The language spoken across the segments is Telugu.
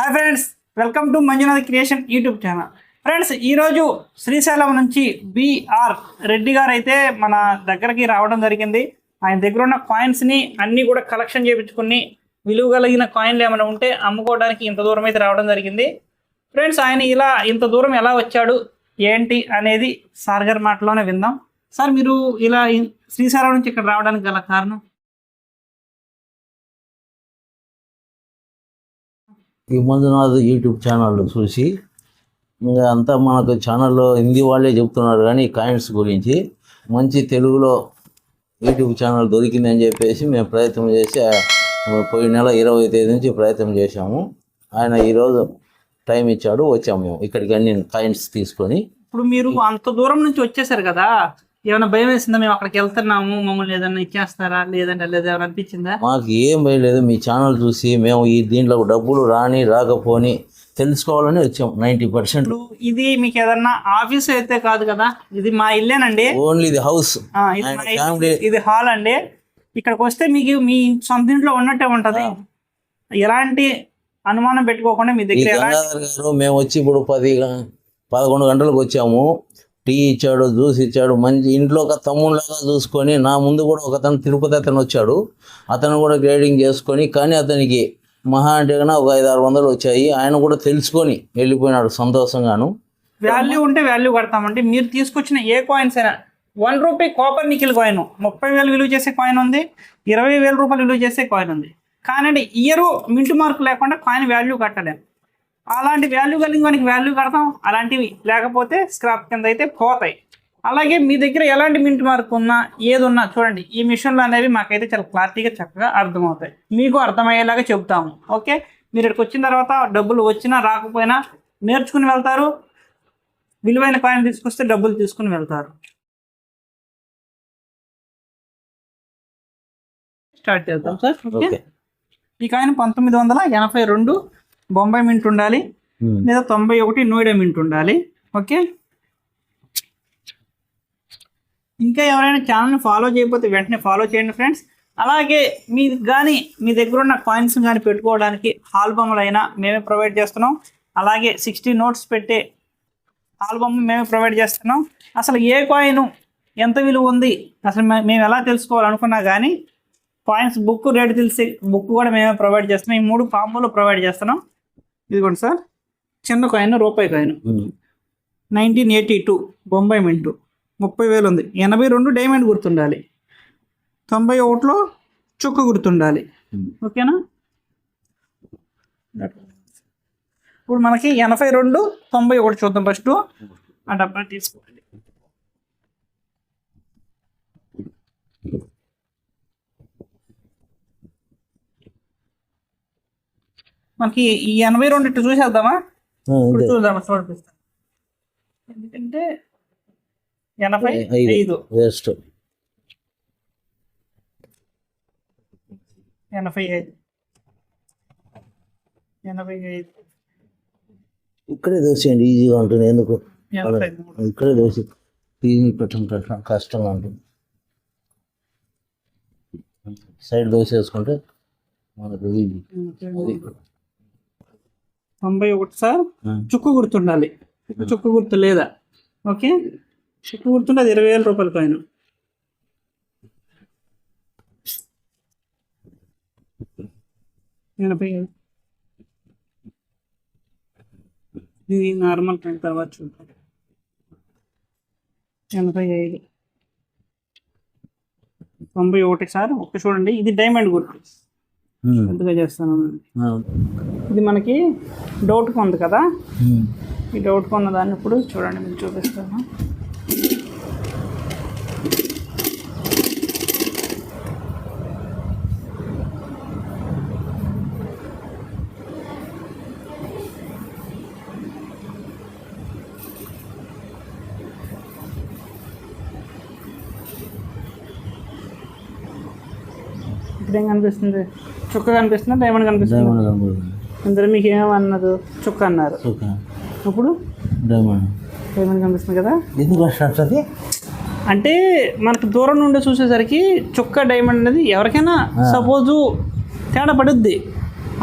Hi friends welcome to Manjunath creation YouTube channel friends ఈరోజు శ్రీశైలం నుంచి బిఆర్ రెడ్డి గారు అయితే మన దగ్గరికి రావడం జరిగింది. ఆయన దగ్గర ఉన్న కాయిన్స్ని అన్నీ కూడా కలెక్షన్ చేయించుకుని విలువ కలిగిన కాయిన్లు ఏమైనా ఉంటే అమ్ముకోవడానికి ఇంత దూరం అయితే రావడం జరిగింది. ఫ్రెండ్స్ ఆయన ఇలా ఇంత దూరం ఎలా వచ్చాడు? ఏంటి అనేది సార్ గారి మాటలోనే విందాం. సార్ మీరు ఇలా శ్రీశైలం నుంచి ఇక్కడ రావడానికి గల కారణం? ఈ మంజునాథ్ యూట్యూబ్ ఛానల్ చూసి ఇంకా అంతా మనకు ఛానల్లో హిందీ వాళ్ళే చెప్తున్నారు కానీ కాయిన్స్ గురించి మంచి తెలుగులో యూట్యూబ్ ఛానల్ దొరికిందని చెప్పేసి మేము ప్రయత్నం చేసి పోయిన నెల ఇరవై తేదీ నుంచి ప్రయత్నం చేశాము. ఆయన ఈరోజు టైం ఇచ్చాడు వచ్చాము మేము. ఇక్కడికి అన్ని కాయిన్స్ తీసుకొని. ఇప్పుడు మీరు అంత దూరం నుంచి వచ్చేసారు కదా ఏమైనా భయం వేసిందా? మేము అక్కడికి వెళ్తున్నాము మమ్మల్ని ఏదైనా ఇచ్చేస్తారా? లేదంటే లేదా ఏమైనా అనిపించిందా? మాకు ఏం భయలేదు మీ ఛానల్ చూసి మేము ఈ దీంట్లో డబ్బులు రాని రాకపోని తెలుసుకోవాలని వచ్చాం నైంటీ పర్సెంట్. ఇది మీకు ఏదన్నా ఆఫీస్ అయితే కాదు కదా? ఇది మా ఇల్లేనండి. ఓన్లీ ఇది హౌస్. ఇది హాల్ అండి. ఇక్కడికి వస్తే మీకు మీ సొంత ఇంట్లో ఉన్నట్టే ఉంటది. ఎలాంటి అనుమానం పెట్టుకోకుండా మీ దగ్గర మేము వచ్చి ఇప్పుడు పది పదకొండు గంటలకు వచ్చాము. టీ ఇచ్చాడు జ్యూస్ ఇచ్చాడు మంచి ఇంట్లో ఒక తమ్ముళ్ళగా చూసుకొని నా ముందు కూడా ఒక అతను తిరుపతి అతను వచ్చాడు. అతను కూడా గ్రేడింగ్ చేసుకొని కానీ అతనికి మహా అంటే కన్నా ఒక ఐదు ఆరు వందలు వచ్చాయి. ఆయన కూడా తెలుసుకొని వెళ్ళిపోయినాడు సంతోషంగాను. వాల్యూ ఉంటే వాల్యూ కడతామండి. మీరు తీసుకొచ్చిన ఏ కాయిన్స్ అయినా one rupee copper nickel coin ముప్పై వేలు విలువ చేసే కాయిన్ ఉంది ఇరవై వేల రూపాయలు విలువ చేసే కాయిన్ ఉంది. కానీ ఇయర్ మింటు మార్క్ లేకుండా కాయిన్ వాల్యూ కట్టలేం. అలాంటి వాల్యూ కలిగిన వానికి వాల్యూ కడతాం అలాంటివి. లేకపోతే స్క్రాప్ కింద అయితే పోతాయి. అలాగే మీ దగ్గర ఎలాంటి మింట్ మార్క్ ఉన్నా ఏది ఉన్నా చూడండి ఈ మిషన్లు అనేవి మాకైతే చాలా క్లారిటీగా చక్కగా అర్థమవుతాయి. మీకు అర్థమయ్యేలాగా చెబుతాము ఓకే? మీరు ఇక్కడికి వచ్చిన తర్వాత డబ్బులు వచ్చినా రాకపోయినా నేర్చుకుని వెళ్తారు. విలువైన కాయిన్ తీసుకొస్తే డబ్బులు తీసుకుని వెళ్తారు. స్టార్ట్ చేద్దాం సార్ ఓకే. ఈ కాయిన్ పంతొమ్మిది వందల ఎనభై రెండు బొంబాయి మింట్ ఉండాలి. లేదా తొంభై ఒకటి నోయిడా మింట్ ఉండాలి. ఓకే? ఇంకా ఎవరైనా ఛానల్ని ఫాలో చేయకపోతే వెంటనే ఫాలో చేయండి ఫ్రెండ్స్. అలాగే మీ కానీ మీ దగ్గర ఉన్న కాయిన్స్ కానీ పెట్టుకోవడానికి ఆల్బమ్లు అయినా మేమే ప్రొవైడ్ చేస్తున్నాం. అలాగే సిక్స్టీ నోట్స్ పెట్టే ఆల్బమ్ మేమే ప్రొవైడ్ చేస్తున్నాం. అసలు ఏ కాయిన్ ఎంత విలువ ఉంది అసలు మేము ఎలా తెలుసుకోవాలనుకున్నా కానీ కాయిన్స్ బుక్ రేట్ తెలిసి బుక్ కూడా మేమే ప్రొవైడ్ చేస్తున్నాం. ఈ మూడు కాంబోలు ప్రొవైడ్ చేస్తున్నాం. ఇదిగోండి సార్. చిన్న కాయిన్ రూపాయి coin. Nineteen eighty two Bombay mint. ముప్పై వేలు ఉంది. ఎనభై రెండు డైమండ్ గుర్తుండాలి. తొంభై ఒకటిలో చుక్క గుర్తుండాలి. ఓకేనా? ఇప్పుడు మనకి ఎనభై రెండు తొంభై ఒకటి చూద్దాం ఫస్ట్ ఆ డబ్బా తీసుకోండి. మనకి ఈ ఎనభై రెండు ఇట్లా చూసేద్దామా? ఇప్పుడు. చూద్దామా చూపిస్తాను. ఎందుకంటే ఎనభై ఐదు. వేస్ట్. ఎనభై ఐదు. ఎనభై ఐదు. ఇక్కడే దోసేయండి ఈజీగా ఉంటుంది. ఎందుకు? ఇక్కడే దోసి టీవీ పెట్టడం కష్టం కష్టంగా ఉంటుంది. సైడ్ దోసేసుకుంటే మనకు ఈజీ. తొంభై ఒకటి సార్. చుక్కు గుర్తుండాలి. చుక్కు గుర్తు లేదా? ఓకే? చుక్కు గుర్తుంటే అది ఇరవై వేల రూపాయల పైన ఎనభై ఐదు ఇది నార్మల్ టైం తర్వాత చూద్దాం. ఎనభై ఐదు. తొంభై ఒకటి సార్. ఒక్క చూడండి. ఇది డైమండ్ గుర్తు. పెద్దగా చేస్తాను. ఇది మనకి డౌట్ ఉంది కదా? ఉమ్. ఈ డౌట్ కొన్న దాన్ని ఇప్పుడు చూడండి మీకు చూపిస్తాను. ఇక్కడ ఏం కనిపిస్తుంది? చుక్క కనిపిస్తుందా? డైమండ్ కనిపిస్తుంది? ఇందులో మీకు ఏమన్నది? చుక్క అన్నారు. ఇప్పుడు డైమండ్ కనిపిస్తుంది కదా? ఎందుకు వస్తుంది? అంటే మనకు దూరం నుండి చూసేసరికి చుక్క డైమండ్ అనేది ఎవరికైనా సపోజు తేడా పడుద్ది.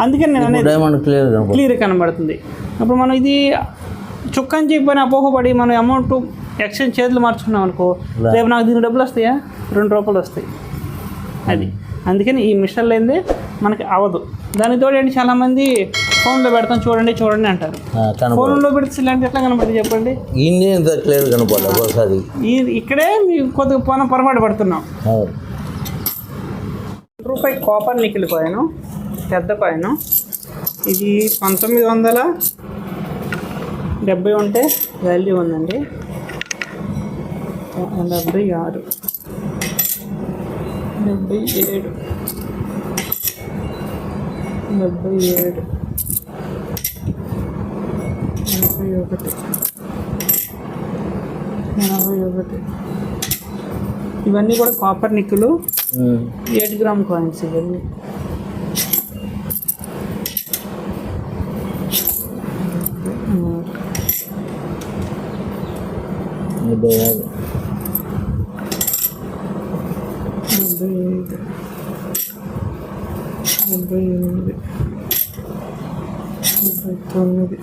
అందుకని నేను అనేది డైమండ్ క్లియర్ క్లియర్ కనబడుతుంది. అప్పుడు మనం ఇది చుక్క అని చెప్పని అపోహపడి మనం అమౌంట్ ఎక్స్చేంజ్ చేతులు మార్చుకున్నాం అనుకో రేపు నాకు దీని డబ్బులు వస్తాయా? రెండు రూపాయలు వస్తాయి. అది. అందుకని ఈ మిషన్ లేనిదే మనకి అవ్వదు దానికి తోడు ఏంటి చాలామంది ఫోన్లో పెడతాం చూడండి చూడండి అంటారు. ఫోన్లో పెడితే ఇలాంటి ఎట్లా కనబడుతుంది చెప్పండి? ఇన్ని క్లియర్ ఇక్కడే మీకు కొద్దిగా మనం పొరపాటు పడుతున్నాం. రూపాయి కాపర్ నికిల్ కాయిన్ పెద్ద కాయిన్ ఇది పంతొమ్మిది వందల డెబ్బై ఉంటే వాల్యూ ఉందండి. డెబ్బై ఆరు. డెబ్బై ఏడు. డెబ్బై ఏడు ఎనభై ఒకటి ఎనభై ఒకటి ఇవన్నీ కూడా కాపర్ నిక్కులు. ఎయిట్ గ్రామ్ కాయిన్స్ ఇవన్నీ డెబ్బై ఆరు డెబ్బై ఐదు డెబ్బై ఎనిమిది. డెబ్బై తొమ్మిది.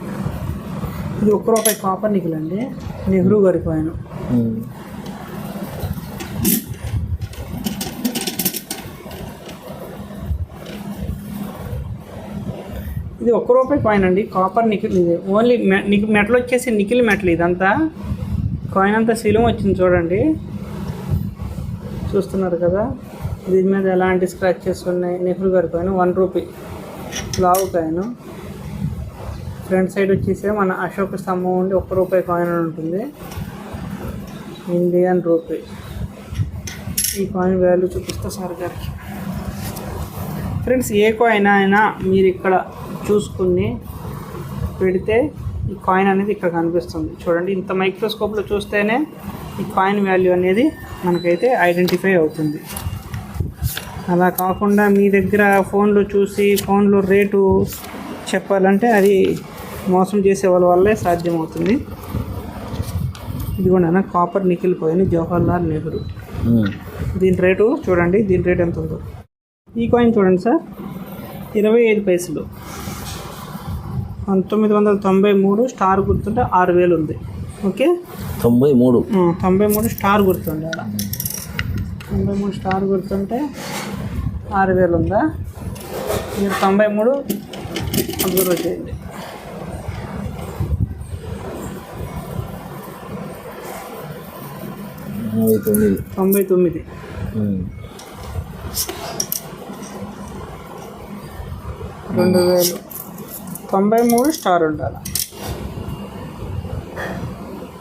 ఇది ఒక్క రూపాయి కాపర్ నిఖిల్ అండి. నెహ్రూ గారి కాయిన్ ఇది ఒక్క రూపాయి కాయిన్ అండి. కాపర్ నికిల్ ఇది. ఓన్లీ మె- మెటల్ వచ్చేసి నికిల్ మెటల్ ఇదంతా. కాయిన్ అంతా శిలం వచ్చింది చూడండి. చూస్తున్నారు కదా. దీని మీద ఎలాంటి స్క్రాచెస్ ఉన్నాయి? నెహ్రూ గారి కాయిన్ వన్ రూపీ లావు కాయిన్ ఫ్రంట్ సైడ్ వచ్చేసి మన అశోక స్తంభం ఉండి ఒక్క రూపాయి కాయిన్ అని ఉంటుంది. ఇండియన్ రూపీ ఈ కాయిన్ వాల్యూ చూపిస్తా సార్ గారికి. ఫ్రెండ్స్ ఏ కాయిన్ అయినా మీరు ఇక్కడ చూసుకుని పెడితే ఈ కాయిన్ అనేది ఇక్కడ కనిపిస్తుంది. చూడండి ఇంత మైక్రోస్కోప్లో చూస్తేనే ఈ కాయిన్ వాల్యూ అనేది మనకైతే ఐడెంటిఫై అవుతుంది. అలా కాకుండా మీ దగ్గర ఫోన్లో చూసి ఫోన్లో రేటు చెప్పాలంటే అది మోసం చేసే వాళ్ళ వల్లే సాధ్యమవుతుంది. ఇది కూడా కాపర్ కాయిన్ జవహర్లాల్ నెహ్రూ. దీని రేటు చూడండి దీని రేట్ ఎంత ఉందో. ఈ కాయిన్ చూడండి సార్ ఇరవై ఐదు పైసలు. పంతొమ్మిది వందల తొంభై మూడు స్టార్ గుర్తుంటే ఆరు వేలు ఉంది. ఓకే? తొంభై మూడు. తొంభై మూడు స్టార్ గుర్తుండే అలా. తొంభై మూడు స్టార్ గుర్తుంటే ఆరు వేలు ఉందా? మీరు తొంభై మూడు అబ్జర్వ్ చేయండి. తొంభై తొమ్మిది. రెండు వేలు తొంభై మూడు స్టార్ ఉండాలి.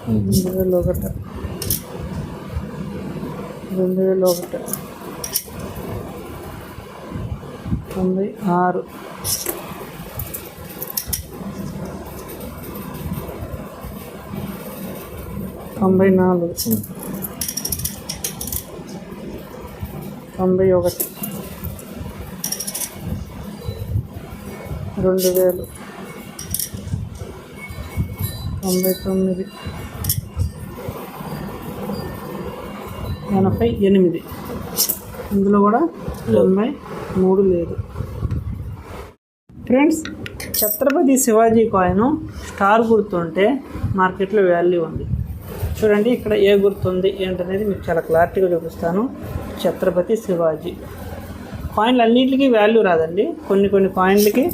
రెండు వేలు ఒకటి. రెండు వేలు ఒకటి. తొంభై ఆరు. తొంభై నాలుగు. తొంభై ఒకటి. రెండు వేలు. తొంభై తొమ్మిది. ఎనభై ఎనిమిది. ఇందులో కూడా తొంభై మూడు లేదు. Friends Chhatrapati Shivaji coin star గుర్తుంటే మార్కెట్లో వాల్యూ ఉంది. చూడండి ఇక్కడ ఏ గుర్తు ఉంది ఏంటనేది మీకు చాలా క్లారిటీగా చూపిస్తాను. ఛత్రపతి శివాజీ. కాయిన్లు అన్నింటికి వాల్యూ రాదండి. కొన్ని కొన్ని కాయిన్లకి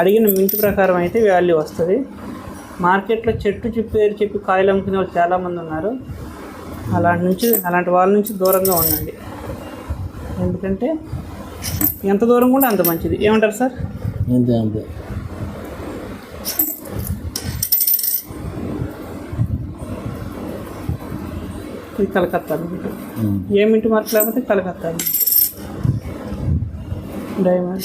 అడిగిన మించి ప్రకారం అయితే వాల్యూ వస్తుంది. మార్కెట్లో చెట్టు చెప్పేరు చెప్పి కాయలు అమ్ముకునే వాళ్ళు చాలామంది ఉన్నారు. అలాంటి నుంచి అలాంటి వాళ్ళ నుంచి దూరంగా ఉండండి. ఎందుకంటే ఎంత దూరం కూడా అంత మంచిది. ఏమంటారు సార్? అంతే అంతే. ఇది కలకత్తా. ఏ మింట్ మార్క్ లేకపోతే Calcutta diamond.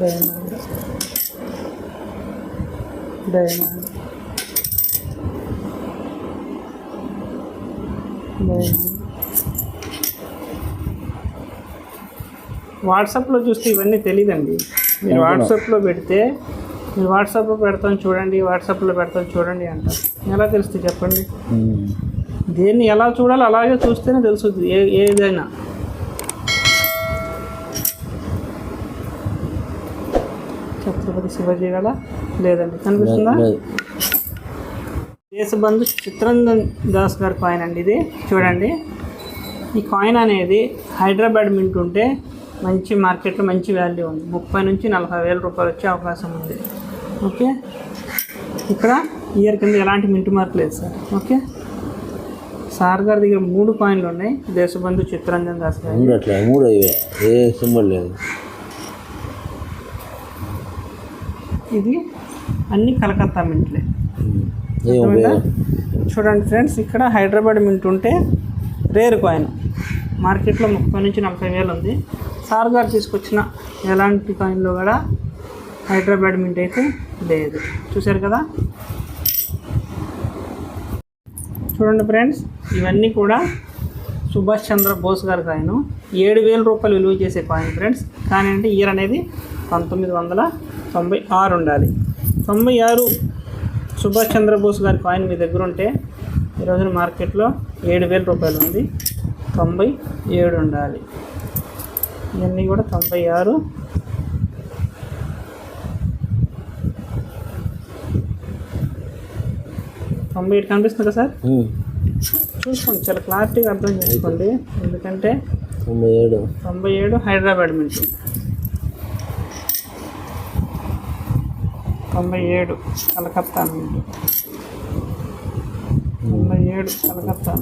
Diamond. Diamond. Diamond. వాట్సాప్లో చూస్తే ఇవన్నీ తెలియదండి మీరు వాట్సాప్లో పెడితే మీరు వాట్సాప్లో పెడతాం చూడండి వాట్సాప్లో పెడతాం చూడండి అంటారు. ఎలా తెలుస్తుంది చెప్పండి? దేన్ని ఎలా చూడాలో అలాగే చూస్తేనే తెలుస్తుంది ఏ ఏదైనా. ఛత్రపతి శివాజీ గల? లేదండి. కనిపిస్తుందా? దేశబంధు చిత్రంజన్ దాస్ గారి కాయిన్ అండి ఇది. చూడండి. ఈ కాయిన్ అనేది హైదరాబాద్ మింట్ ఉంటే మంచి మార్కెట్లో మంచి వాల్యూ ఉంది. ముప్పై నుంచి నలభై వేల రూపాయలు వచ్చే అవకాశం ఉంది. ఓకే? ఇక్కడ ఇయర్ కింద ఎలాంటి మింట్ మార్క్ లేదు సార్. ఓకే? సార్ గారి దగ్గర మూడు కాయిన్లు ఉన్నాయి. దేశబంధు చిత్రంజన్ దాస్ గారి. మూడు ఏ సింబల్ లేదు. ఇది అన్ని కలకత్తా మింట్లే? చూడండి ఫ్రెండ్స్ ఇక్కడ హైదరాబాద్ మింట్ ఉంటే రేర్ కాయిన్ మార్కెట్లో ముప్పై నుంచి నలభై వేలు ఉంది. సార్ గారు తీసుకొచ్చిన ఎలాంటి కాయిన్లో కూడా హైదరాబాద్ మింట్ అయితే లేదు. చూశారు కదా? చూడండి ఫ్రెండ్స్ ఇవన్నీ కూడా సుభాష్ చంద్ర బోస్ గారి కాయిన్. ఏడు వేల రూపాయలు విలువ చేసే కాయిన్ ఫ్రెండ్స్. కానీ అంటే ఇయర్ అనేది పంతొమ్మిది వందల తొంభై ఆరు ఉండాలి. తొంభై ఆరు సుభాష్ చంద్రబోస్ గారి కాయిన్ మీ దగ్గర ఉంటే ఈ రోజున మార్కెట్లో ఏడు వేల రూపాయలు ఉంది. తొంభై ఏడు ఉండాలి. ఇవన్నీ కూడా తొంభై ఆరు. తొంభై ఏడు కనిపిస్తుంది కదా సార్. చూసుకోండి చాలా క్లారిటీగా అర్థం చేసుకోండి. ఎందుకంటే తొంభై ఏడు. తొంభై ఏడు హైదరాబాద్ మింట్ తొంభై ఏడు కలకత్తా మింట్ తొంభై ఏడు కలకత్తా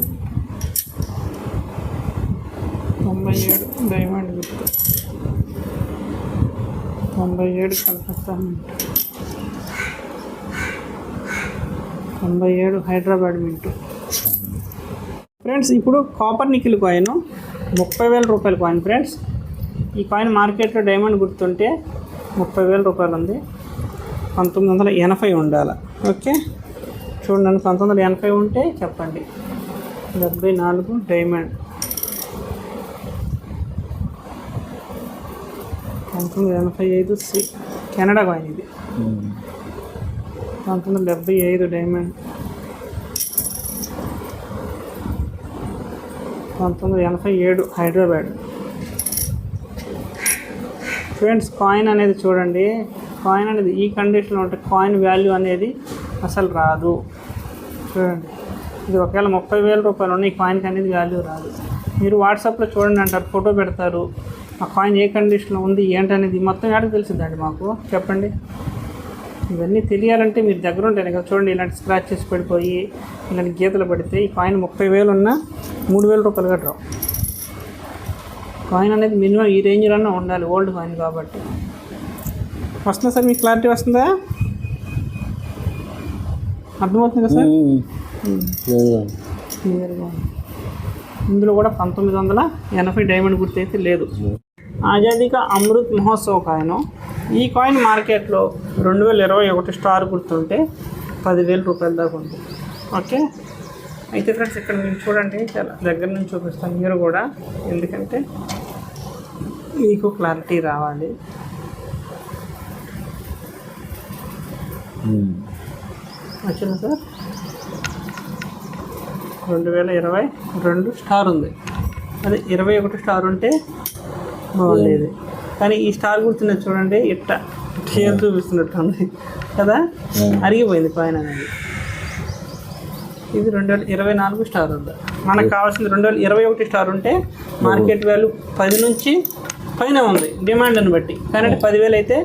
తొంభై ఏడు డైమండ్ గుర్తు. తొంభై ఏడు కలకత్తా మింట్. తొంభై ఏడు హైదరాబాద్ మింటు. ఫ్రెండ్స్ ఇప్పుడు కాపర్ నికిల్ కాయిన్ ముప్పై వేల రూపాయల కాయిన్ ఫ్రెండ్స్. ఈ కాయిన్ మార్కెట్లో డైమండ్ గుర్తుంటే ముప్పై వేల రూపాయలు ఉంది. పంతొమ్మిది వందల ఎనభై ఉండాలి. ఓకే? చూడండి పంతొమ్మిది వందల ఎనభై ఉంటే చెప్పండి. డెబ్బై నాలుగు డైమండ్. పంతొమ్మిది వందల ఎనభై ఐదు సి కెనడా కాయిన్ ఇది పంతొమ్మిది వందల డెబ్బై ఐదు డైమండ్. పంతొమ్మిది వందల ఎనభై ఏడు హైదరాబాద్. ఫ్రెండ్స్ కాయిన్ అనేది చూడండి. కాయిన్ అనేది ఈ కండిషన్లో ఉంటే కాయిన్ వాల్యూ అనేది అసలు రాదు. చూడండి. ఇది ఒకవేళ ముప్పై వేల రూపాయలు ఉన్న ఈ కాయిన్కి అనేది వాల్యూ రాదు. మీరు వాట్సాప్లో చూడండి అంటారు ఫోటో పెడతారు. ఆ కాయిన్ ఏ కండిషన్లో ఉంది ఏంటనేది మొత్తం ఏడకి తెలిసిందండి మాకు. చెప్పండి. ఇవన్నీ తెలియాలంటే మీరు దగ్గర ఉంటాయి కదా చూడండి ఇలాంటి స్క్రాచెస్ పడిపోయి ఇలాంటి గీతలు పడితే ఈ కాయిన్ ముప్పై వేలు ఉన్నా మూడు వేల రూపాయలు కూడా రావు కాయిన్ అనేది మినిమం ఈ రేంజ్లోనే ఉండాలి ఓల్డ్ కాయిన్ కాబట్టి. వస్తుందా సార్ మీకు క్లారిటీ వస్తుందా? అర్థమవుతుంది కదా సార్ ఉమ్. లేదు. క్లియర్గా ఉంది. ఇందులో కూడా పంతొమ్మిది వందల ఎనభై డైమండ్ గుర్తు అయితే లేదు. ఆజాదీ కా అమృత్ మహోత్సవ్ కాయిన్ ఈ కాయిన్ మార్కెట్లో రెండు వేల ఇరవై ఒకటి స్టార్ గుర్తుంటే పదివేల రూపాయల దాకా ఉంది. ఓకే? అయితే ఫ్రెండ్స్ ఇక్కడ మీరు చూడండి చాలా దగ్గర నుంచి చూపిస్తాను మీరు కూడా. ఎందుకంటే మీకు క్లారిటీ రావాలి. ఉమ్. వచ్చిందా సార్? రెండు వేల ఇరవై రెండు స్టార్ ఉంది. అదే ఇరవై ఒకటి స్టార్ ఉంటే బాగుండేది. కానీ ఈ స్టార్ గుర్తున్నది చూడండి ఇట్ట షేర్ చూపిస్తున్నట్టు ఉంది. కదా? అరిగిపోయింది కాయిన్ అనేది. ఇది రెండు వేల ఇరవై నాలుగు స్టార్ ఉంది. మనకు కావాల్సింది రెండు వేల ఇరవై ఒకటి స్టార్ ఉంటే మార్కెట్ వాల్యూ పది నుంచి పైన ఉంది డిమాండ్ని బట్టి. కానీ పదివేలు అయితే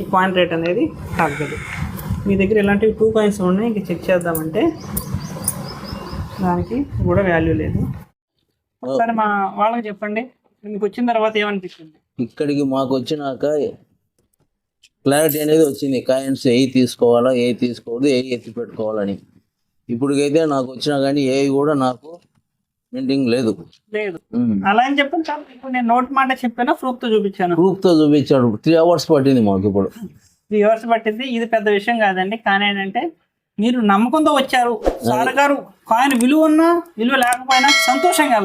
ఈ కాయిన్ రేట్ అనేది తగ్గదు. మీ దగ్గర ఇలాంటివి టూ కాయిన్స్ ఉన్నాయి ఇంక చెక్ చేద్దామంటే దానికి కూడా వాల్యూ లేదు. ఒకసారి మా వాళ్ళకి చెప్పండి. మీకు వచ్చిన తర్వాత ఏమనిపించింది ఇక్కడికి మాకు వచ్చినాక క్లారిటీ అనేది వచ్చింది. కాయిన్స్ ఏ తీసుకోవాలా ఏ తీసుకోవద్దు ఏ ఎత్తి పెట్టుకోవాలని. ఇప్పటికైతే నాకు వచ్చినా కానీ ఏ కూడా నాకు మింటింగ్ లేదు. లేదు. అలా అని చెప్పాను సార్. ఇప్పుడు నేను నోట్ మాట చెప్పాను ప్రూఫ్తో చూపించాను? ప్రూఫ్తో చూపించాడు. త్రీ అవర్స్ పట్టింది మాకు ఇప్పుడు. త్రీ అవర్స్ పట్టింది. ఇది పెద్ద విషయం కాదండి. కానీ ఏంటంటే మీరు నమ్మకంతో వచ్చారు. సార్ గారు కాయిన్ విలువ ఉన్నా విలువ లేకపోయినా సంతోషంగా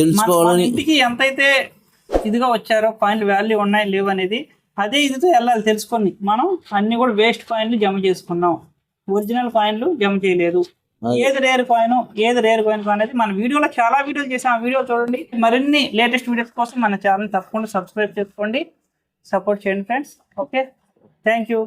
తెలుసుకోవాలని ఇంటికి ఎంతైతే ఇదిగా వచ్చారో కాయిన్లు వాల్యూ ఉన్నాయి లేవు అనేది అదే ఇదితో వెళ్ళాలి తెలుసుకొని. మనం అన్ని కూడా వేస్ట్ కాయిన్లు జమ చేసుకున్నాం. ఒరిజినల్ కాయిన్లు జమ చేయలేదు. ఏది రేర్ కాయిన్ ఏది రేర్ కాయిన్ అనేది మన వీడియోలో చాలా వీడియోలు చేసాం ఆ వీడియో చూడండి. మరిన్ని లేటెస్ట్ వీడియోస్ కోసం మన ఛానల్ తప్పకుండా సబ్స్క్రైబ్ చేసుకోండి. సపోర్ట్ చేయండి ఫ్రెండ్స్ ఓకే థ్యాంక్ యూ